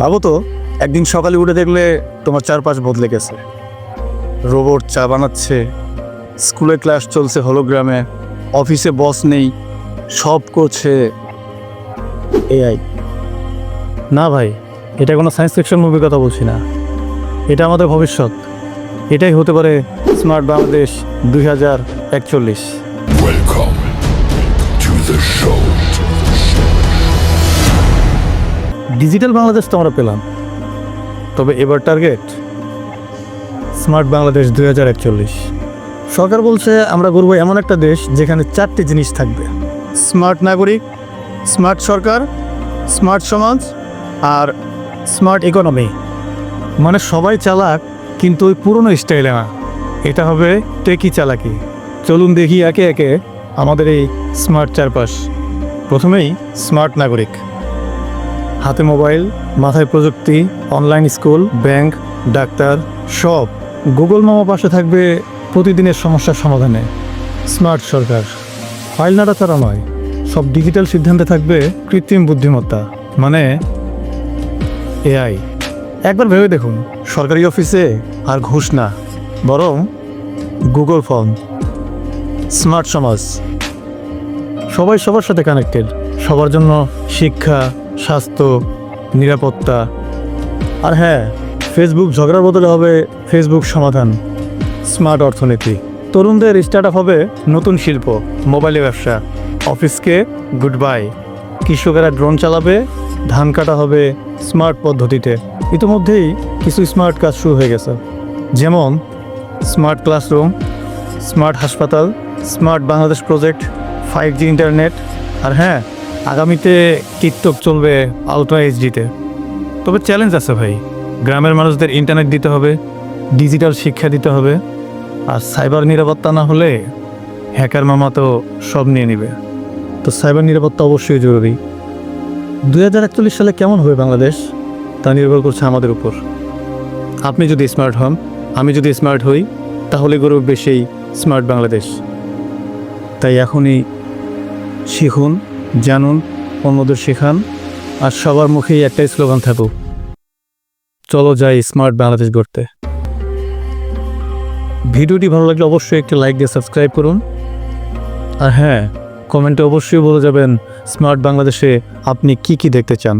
ভাবো তো একদিন সকালে উঠে দেখলে তোমার চারপাশ বদলে গেছে। রোবট চা বানাচ্ছে স্কুলে ক্লাস চলছে হলোগ্রামে অফিসে বস নেই সব করছে এআই না ভাই এটা কোনো সায়েন্স ফিকশন মুভির কথা বলছি না। এটা আমাদের ভবিষ্যৎ। এটাই হতে পারে স্মার্ট বাংলাদেশ দুই হাজার একচল্লিশ। Welcome to the show. Digital Bangladesh তো আমরা পেলাম। তবে এবার টার্গেট স্মার্ট বাংলাদেশ দুই হাজার একচল্লিশ। সরকার বলছে, আমরা গড়ব এমন একটা দেশ যেখানে চারটি জিনিস থাকবে। স্মার্ট নাগরিক, স্মার্ট সরকার, স্মার্ট সমাজ আর স্মার্ট ইকোনমি। মানে সবাই চালাক, কিন্তু ওই পুরনো স্টাইলে না। এটা হবে টেকি চালাকি। চলুন দেখি একে একে আমাদের এই স্মার্ট চারপাশ। প্রথমেই স্মার্ট নাগরিক। হাতে মোবাইল, মাথায় প্রযুক্তি, অনলাইন স্কুল, ব্যাংক, ডাক্তার, সব। গুগল মামা পাশে থাকবে প্রতিদিনের সমস্যার সমাধানে। স্মার্ট সরকার। ফাইল নাড়া ছাড়া নয় সব ডিজিটাল সিদ্ধান্তে থাকবে কৃত্রিম বুদ্ধিমত্তা। মানে এআই। একবার ভেবে দেখুন, সরকারি অফিসে আর ঘুষ না, বরং গুগল ফর্ম। স্মার্ট সমাজ। সবাই সবার সাথে কানেক্টেড সবার জন্য শিক্ষা স্বাস্থ্য, নিরাপত্তা, আর হ্যাঁ ফেসবুক ঝগড়ার বদলে হবে ফেসবুক সমাধান স্মার্ট অর্থনীতি। তরুণদের স্টার্ট আপ হবে নতুন শিল্প মোবাইলে ব্যবসা অফিসকে গুড বাই কৃষকেরা ড্রোন চালাবে, ধান কাটা হবে স্মার্ট পদ্ধতিতে। ইতিমধ্যেই কিছু স্মার্ট কাজ শুরু হয়ে গেছে। যেমন স্মার্ট ক্লাসরুম স্মার্ট হাসপাতাল smart Bangladesh project five G internet আর হ্যাঁ আগামীতে টিকটক চলবে আলট্রা এইচডিতে তবে চ্যালেঞ্জ আছে ভাই। গ্রামের মানুষদের ইন্টারনেট দিতে হবে ডিজিটাল শিক্ষা দিতে হবে, আর সাইবার নিরাপত্তা না হলে হ্যাকার মামা তো সব নিয়ে নেবে। তো সাইবার নিরাপত্তা অবশ্যই জরুরি। দু হাজার একচল্লিশ সালে কেমন হবে বাংলাদেশ? তা নির্ভর করছে আমাদের উপর। আপনি যদি স্মার্ট হন, আমি যদি স্মার্ট হই, তাহলে উঠবে সেই স্মার্ট বাংলাদেশ। তাই এখনই শিখুন জানুন, অন্যদের শেখান, আর সবার মুখেই একটাই স্লোগান থাকুক। চলো যাই স্মার্ট বাংলাদেশ গড়তে। ভিডিওটি ভালো লাগলে অবশ্যই একটি লাইক দিয়ে সাবস্ক্রাইব করুন। আর হ্যাঁ কমেন্টে অবশ্যই বলে যাবেন, স্মার্ট বাংলাদেশে আপনি কি কি দেখতে চান?